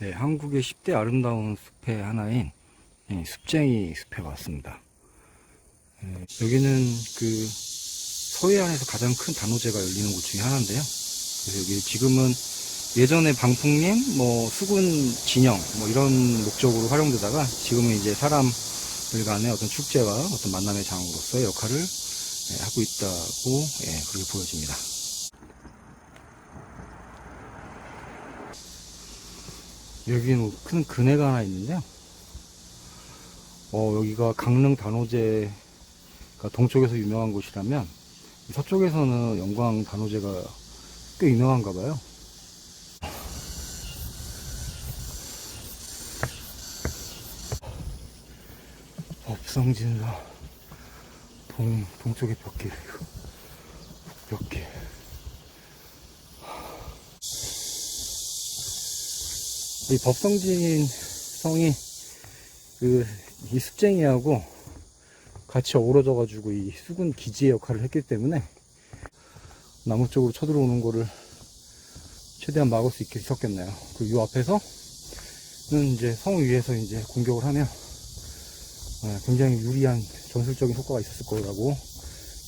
네, 한국의 10대 아름다운 숲의 하나인 예, 숲쟁이 숲에 왔습니다. 예, 여기는 그 서해안에서 가장 큰 단오제가 열리는 곳 중에 하나인데요. 그래서 여기 지금은 예전에 방풍림, 뭐 수군 진영, 뭐 이런 목적으로 활용되다가 지금은 이제 사람들 간의 어떤 축제와 어떤 만남의 장으로서의 역할을 예, 하고 있다고 예, 그렇게 보여집니다. 여기는 큰 근해가 하나 있는데요. 어, 여기가 강릉 단오제가 동쪽에서 유명한 곳이라면 서쪽에서는 영광 단오제가 꽤 유명한가 봐요. 업성진서 동, 동쪽의 벽길 이 법성진 성이 그 이 습쟁이하고 같이 어우러져 가지고 이 수군 기지의 역할을 했기 때문에 나무 쪽으로 쳐들어오는 거를 최대한 막을 수 있었겠네요. 그리고 이 앞에서는 이제 성 위에서 이제 공격을 하면 네, 굉장히 유리한 전술적인 효과가 있었을 거라고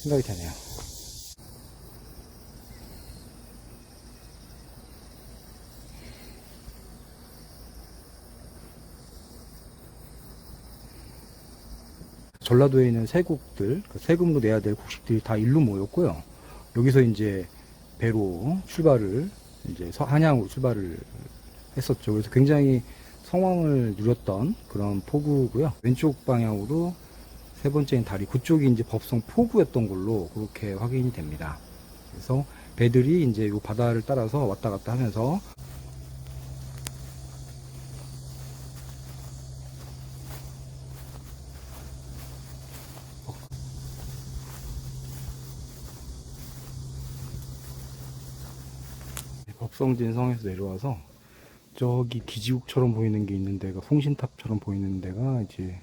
생각이 되네요. 전라도에 있는 세국들, 그 세금으로 내야 될 곡식들이 다 일로 모였고요. 여기서 이제 배로 출발을, 이제 서- 한양으로 출발을 했었죠. 그래서 굉장히 성황을 누렸던 그런 포구고요. 왼쪽 방향으로 세 번째인 다리, 그쪽이 이제 법성 포구였던 걸로 그렇게 확인이 됩니다. 그래서 배들이 이제 이 바다를 따라서 왔다 갔다 하면서 법성진 성에서 내려와서 저기 기지국처럼 보이는 게 있는 데가 송신탑처럼 보이는 데가 이제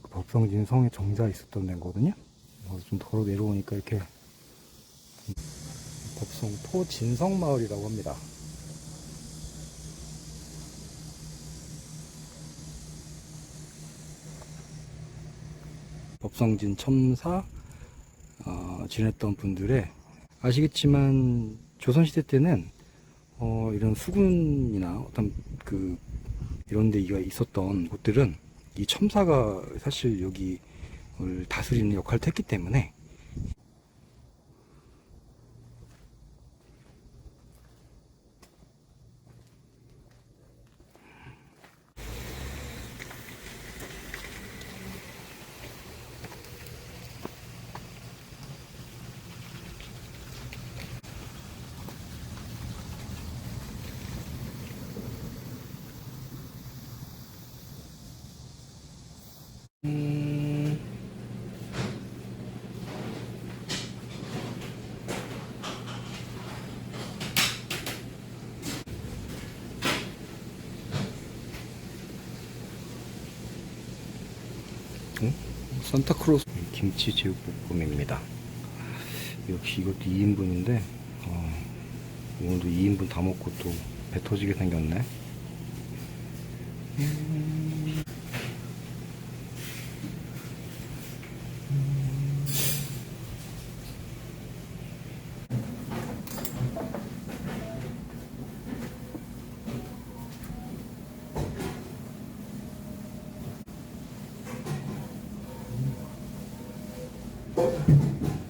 그 법성진 성의 정자 있었던 데거든요. 그래서 좀 걸어 내려오니까 이렇게 법성 토진성 마을이라고 합니다. 법성진 첨사 어, 지냈던 분들의 아시겠지만 조선시대 때는 어, 이런 수군이나 어떤 그 이런 데가 있었던 곳들은 이 첨사가 사실 여기를 다스리는 역할을 했기 때문에 음, 어? 산타크로스 김치 제육볶음입니다. 역시 이것도 2인분인데 어, 오늘도 2인분 다 먹고 또 배 터지게 생겼네. Opa.